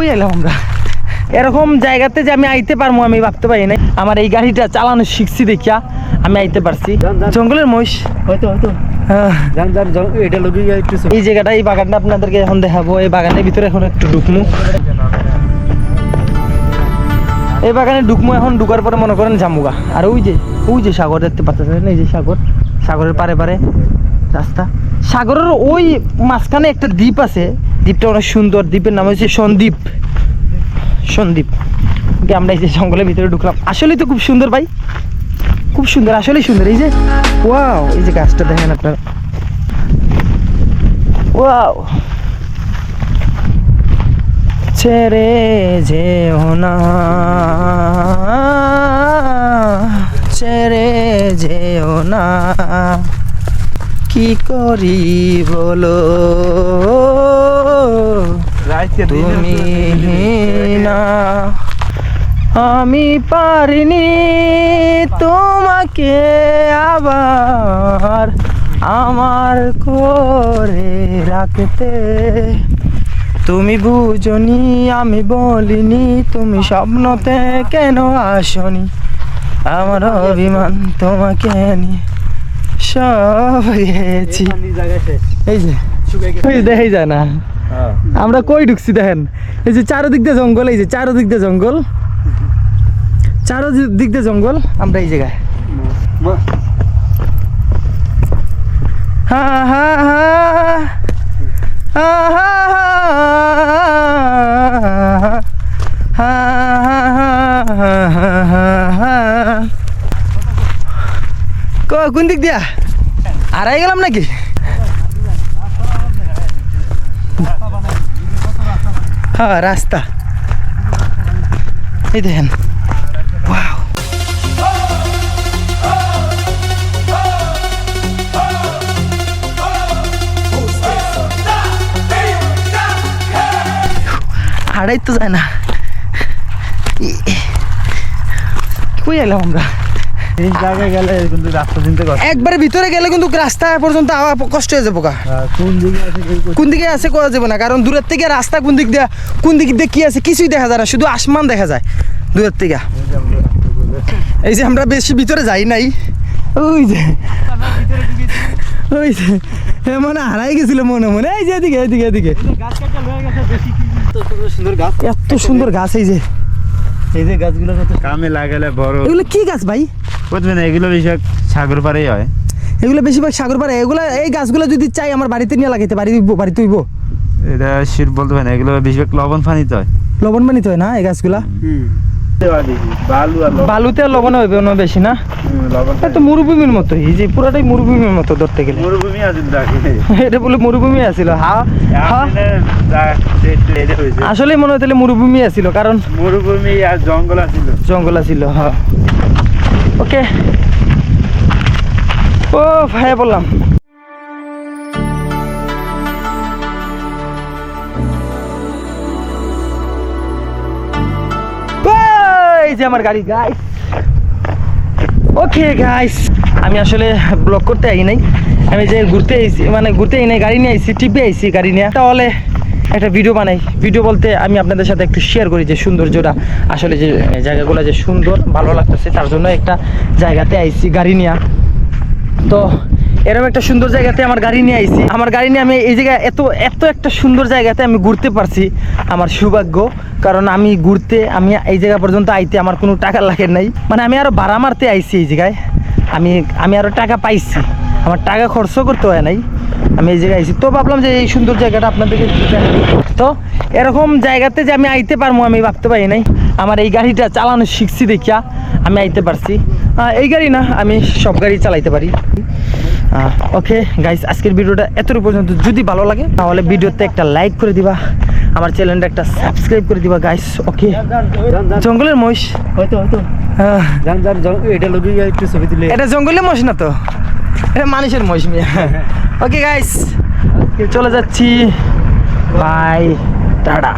কই এলাম আমরা? এরকম জায়গাতে যে আমি আইতে পারব আমি ভাবতে পারি নাই। আমার এই গাড়িটা চালানো শিখছি দেখিয়া আমি আইতে পারছি। জঙ্গলের মহিষ। হয়তো হয়তো। ছবি- এই জায়গাটা এই বাগানটা আপনাদেরকে এখন দেখাবো। এই বাগানের ভিতরে এখন একটু ঢুকমু। এই বাগানে ঢুকমু এখন ঢুকার পরে মনে করেন জামুগা। আর ওই যে ওই যে সাগর দেখতে পাচ্ছেন এই যে সাগর। সাগরের পারে পারে রাস্তা। সাগরের ওই মাঝখানে একটা দ্বীপ আছে। দ্বীপটা অনেক সুন্দর। দ্বীপের নাম হচ্ছে সন্দ্বীপ। সন্দ্বীপ। ওকে আমরা এই যে জঙ্গলের ভিতরে ঢুকলাম। আসলেই তো খুব সুন্দর ভাই। খুব সুন্দর, আসলেই সুন্দর। এই যে, ওয়াও, এই যে গাছটা দেখেন আপনারা। ওয়াও। ছেড়ে যেও না। ছেড়ে যেও না। কি করি বলো? তুমি না আমি পারিনি তোমাকে আবার আমার করে রাখতে। তুমি বুঝনি আমি বলিনি তুমি স্বপ্নতে কেন আসনি? আমার অভিমান তোমাকে নিয়ে সব গেছি। এই যে দেখাই যায় না। আমরা কই ঢুকছি দেখেন এই যে চারোদিক দিয়ে জঙ্গল এই যে চারোদিক দিয়ে জঙ্গল চারোদিক দিয়ে জঙ্গল আমরা এই জায়গায় হা হা হা হা হা হা হা কোন দিক দিয়া আড়াই গেলাম নাকি হ্যাঁ রাস্তা এই দেখেন ওয়াও আড়াই তো যায় না ই- কই এলাম আমরা এই জায়গায় গেলে কিন্তু রাস্তা চিনতে কষ্ট। একবারে ভিতরে গেলে কিন্তু রাস্তা পর্যন্ত আওয়া কষ্ট হয়ে যাব হ্যাঁ, কোন দিকে আছে কোন দিকে? আছে কোয়া যাবে না কারণ দূরের থেকে রাস্তা কোন দিক দিয়ে কোন দিক দিয়ে কি আছে কিছুই দেখা যায় না শুধু আসমান দেখা যায় দূরের থেকে। এই যে আমরা বেশি ভিতরে যাই নাই। ওই যে ওই যে মানে হারাই গেছিল মনে মনে। এই যে এদিকে এদিকে এদিকে। এত সুন্দর গাছ এই যে। এই যে গাছগুলো কামে লাগালে বড়। এগুলো কি গাছ ভাই? বুঝবেন এগুলো বেশি সাগর পাড়েই হয়। এগুলো বেশিরভাগ সাগর পাড়ে। এগুলো এই গাছগুলো যদি চাই আমার বাড়িতে নিয়ে লাগাইতে বাড়ি বাড়িতে হইব এটা শীত বলতে পারেন এগুলো বেশিরভাগ লবণ পানিতে হয়। লবণ পানিতে হয় না এই গাছগুলা? বালু বালুতে আর লবণ হইবে না বেশি না? তো মরুভূমির মতো এই যে পুরোটাই মরুভূমির মতো ধরতে গেলে। মরুভূমি এটা বলে মরুভূমি আছিল হা? হা? আসলে মনে হয় তাহলে মরুভূমি আছিল কারণ মরুভূমি আর জঙ্গল আছিল। জঙ্গল আছিল হ্যাঁ ওকে। ও ভাই বললাম। এই যে আমার গাড়ি গাইস ওকে গাইস আমি আসলে ব্লক করতে আই নাই। আমি যে ঘুরতে আইছি মানে ঘুরতে আই নাই, গাড়ি নিয়ে আইছি টিপে আইছি গাড়ি নিয়ে। তাহলে একটা ভিডিও বানাই। ভিডিও বলতে আমি আপনাদের সাথে একটু শেয়ার করি যে সৌন্দর্যটা। আসলে যে জায়গাগুলো যে সুন্দর, ভালো লাগতেছে, তার জন্য একটা জায়গাতে আইছি, গাড়ি নিয়ে। তো এরকম একটা সুন্দর জায়গাতে আমার গাড়ি নিয়ে আইছি। আমার গাড়ি নিয়ে আমি এই জায়গায় এত এত একটা সুন্দর জায়গাতে আমি ঘুরতে পারছি আমার সৌভাগ্য। কারণ আমি ঘুরতে, আমি এই জায়গা পর্যন্ত আইতে আমার কোনো টাকা লাগে নাই। মানে আমি আরও ভাড়া মারতে আইছি এই জায়গায়। আমি আমি আরও টাকা পাইছি। আমার টাকা খরচ করতে হয় নাই। আমি এই জায়গায় আইছি। তো ভাবলাম যে এই সুন্দর জায়গাটা আপনাদেরকে তো এরকম জায়গাতে যে আমি আইতে পারব আমি ভাবতে পারি নাই। আমার এই গাড়িটা চালানো শিখছি দেখিয়া আমি আইতে পারছি। এই গাড়ি না আমি সব গাড়ি চালাইতে পারি। ওকে গাইস আজকের ভিডিওটা এতটুকু পর্যন্ত। যদি ভালো লাগে তাহলে ভিডিওতে একটা লাইক করে দিবা। আমার চ্যানেলটা একটা সাবস্ক্রাইব করে দিবা গাইস ওকে? জঙ্গলের মহিষ। হয়তো হয়তো। এটা জঙ্গলের মহিষ না তো? এটা মানুষের মহিষ মিয়া ওকে গাইস চলে যাচ্ছি। Bye tata.